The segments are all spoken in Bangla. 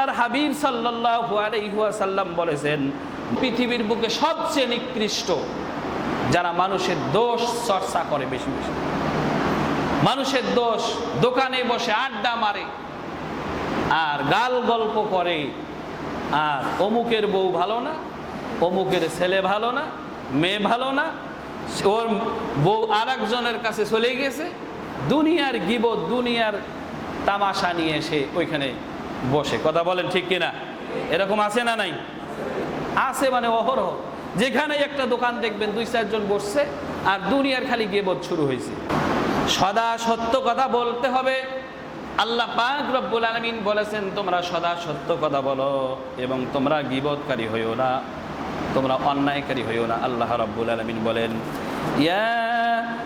আল্লাহর হাবিব সাল্লাল্লাহু আলাইহি ওয়াসাল্লাম বলেছেন, পৃথিবীর বুকে সবচেয়ে নিকৃষ্ট যারা মানুষের দোষ চর্চা করে বেশি বেশি। মানুষের দোষ, দোকানে বসে আড্ডা মারে, আর গাল গল্প করে, আর অমুকের বউ ভালো না, অমুকের ছেলে ভালো না, মেয়ে ভালো না, ওর বউ আর একজনের কাছে চলে গেছে, দুনিয়ার গিবত, দুনিয়ার তামাশা নিয়ে এসে ওইখানে বসে। কথা বলেন ঠিক কিনা? এরকম আছে না নাই? আছে মানে অহরহ। যেখানে একটা দোকান দেখবেন দুই চারজন বসছে আর দুনিয়ার খালি গেবত শুরু হয়েছে। সদা সত্য কথা বলতে হবে। আল্লাহ পাক রব্বুল আলমিন বলেছেন, তোমরা সদা সত্য কথা বলো এবং তোমরা গিবতকারী হইও না, তোমরা অন্যায়কারী হইও না। আল্লাহ রব্বুল আলমিন বলেন, ইয়া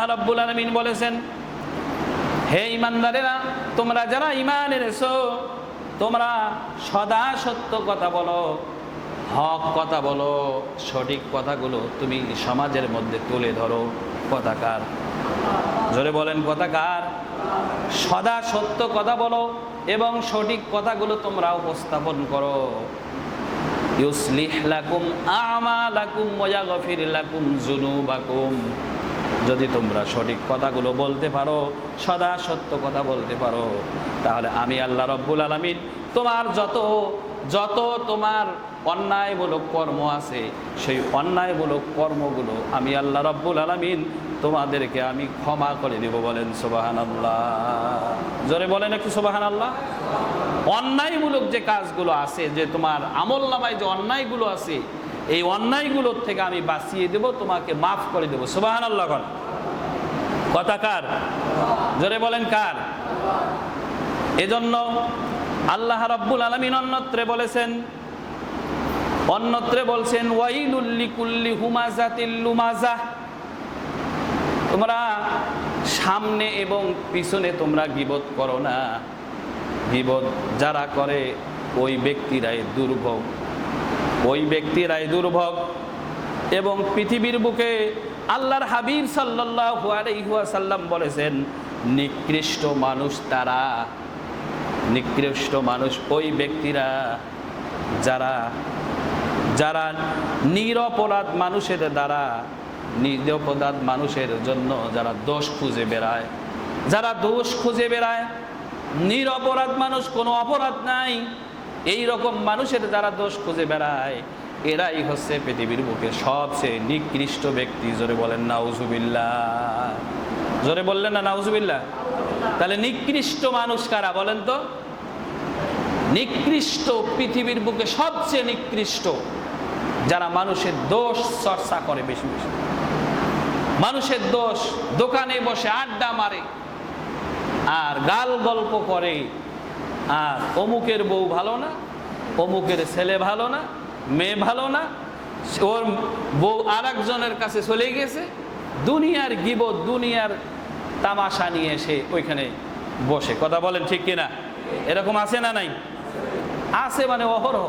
আল্লাহ রাব্বুল আলামিন বলেছেন, হে ইমানদারেরা তোমরা যারা ইমান এনেছো, তোমরা সদা সত্য কথা বলো, হক কথা বলো, সঠিক কথাগুলো তুমি সমাজের মধ্যে তুলে ধরো। কথাকার। জোরে বলেন, কথাকার। সদা সত্য কথা বলো এবং সঠিক কথাগুলো তোমরা উপস্থাপন করো। ইউসলিহ লাকুম আমালাকুম গফির লাকুম যুনুবাকুম। যদি তোমরা সঠিক কথাগুলো বলতে পারো, সদা সত্য কথা বলতে পারো, তাহলে আমি আল্লাহ রব্বুল আলমিন তোমার যত যত তোমার অন্যায়মূলক কর্ম আছে, সেই অন্যায়মূলক কর্মগুলো আমি আল্লাহ রব্বুল আলমিন তোমাদেরকে আমি ক্ষমা করে দেব বলেন সোবাহান আল্লাহ জোরে বলেন একটু সোবাহান আল্লাহ অন্যায়মূলক যে কাজগুলো আছে, যে তোমার আমল নামায় যে অন্যায়গুলো আছে, এই অন্যায়গুলোর থেকে আমি বাঁচিয়ে দেব, তোমাকে মাফ করে দেবো। সুবাহান আল্লাহ কথা কার? জোরে বলেন কার? এজন্য আল্লাহ রাব্বুল আলমিন অন্যত্রে বলেছেন, অন্যত্রে বলছেন ওয়াইলুল্লি কুল্লি হুমাজাতিল লুমাজা। তোমরা সামনে এবং পিছনে তোমরা গিবত করো না। গিবত যারা করে, ওই ব্যক্তিরাই দুর্ভোগ। ওই ব্যক্তিরাই দুর্ভোগ এবং পৃথিবীর বুকে আল্লাহর হাবিব সাল্লাল্লাহু আলাইহি ওয়াসাল্লাম বলেছেন, নিকৃষ্ট মানুষ তারা, নিকৃষ্ট মানুষ ওই ব্যক্তিরা যারা যারা নিরপরাধ মানুষের দ্বারা, নিরপরাধ মানুষের জন্য যারা দোষ খুঁজে বেড়ায়, যারা দোষ খুঁজে বেড়ায়, নিরপরাধ মানুষ কোনো অপরাধ নাই এই রকম মানুষের যারা দোষ খুঁজে বেড়ায়। এরাই হচ্ছে পৃথিবীর বুকে সবচেয়ে নিকৃষ্ট ব্যক্তি। জোরে বলেন নাউজুবিল্লা জোরে বললেন না নাউজুবিল্লা তাহলে নিকৃষ্ট মানুষ কারা বলেন তো? নিকৃষ্ট পৃথিবীর বুকে সবচেয়ে নিকৃষ্ট, যারা মানুষের দোষ চর্চা করে বেশি বেশি। মানুষের দোষ, দোকানে বসে আড্ডা মারে, আর গাল গল্প করে। আর অমুকের বউ ভালো না, অমুকের ছেলে ভালো না মেয়ে ভালো না, ওর বউ আর একজনের কাছে চলে গেছে, দুনিয়ার গিবত, দুনিয়ার তামাশা নিয়ে এসে ওইখানে বসে। কথা বলেন ঠিক কিনা? এরকম আছে না নাই? আছে মানে অহরহ।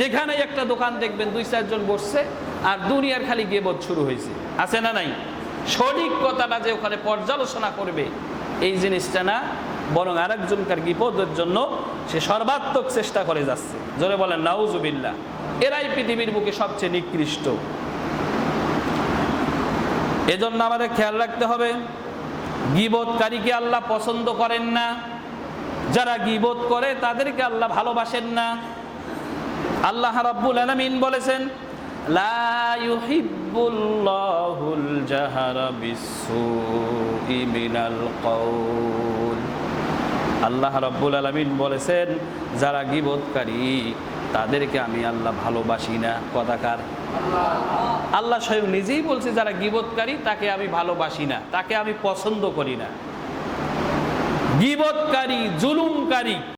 যেখানে একটা দোকান দেখবেন, দুই চারজন বসছে আর দুনিয়ার খালি গেবত শুরু হয়েছে। আছে না নাই? সঠিক কথাটা যে ওখানে পর্যালোচনা করবে, এই জিনিসটা না, বরং আরেকজনকার বিপদের জন্য সে সর্বাত্মক চেষ্টা করে যাচ্ছে। জোরে বলেন নাউজুবিল্লা এরাই পৃথিবীর বুকে সবচেয়ে নিকৃষ্ট। এজন্য আমাদের খেয়াল রাখতে হবে গিবতকারীকে আল্লাহ পছন্দ করেন না। যারা গিবত করে, তাদেরকে আল্লাহ ভালোবাসেন না। আল্লাহ রাব্বুল আলামিন বলেছেন, লা ইউহিব্বুল্লাহুল জাহারা বিসসুই মিনাল কাউল আল্লাহ রাব্বুল আলামিন বলেছেন, যারা গিবতকারী তাদেরকে আমি আল্লাহ ভালোবাসি না কদাকার আল্লাহ স্বয়ং নিজেই বলছে, যারা গিবৎকারী, তাকে আমি ভালোবাসি না, তাকে আমি পছন্দ করি না। গিবৎকারী, জুলুমকারী।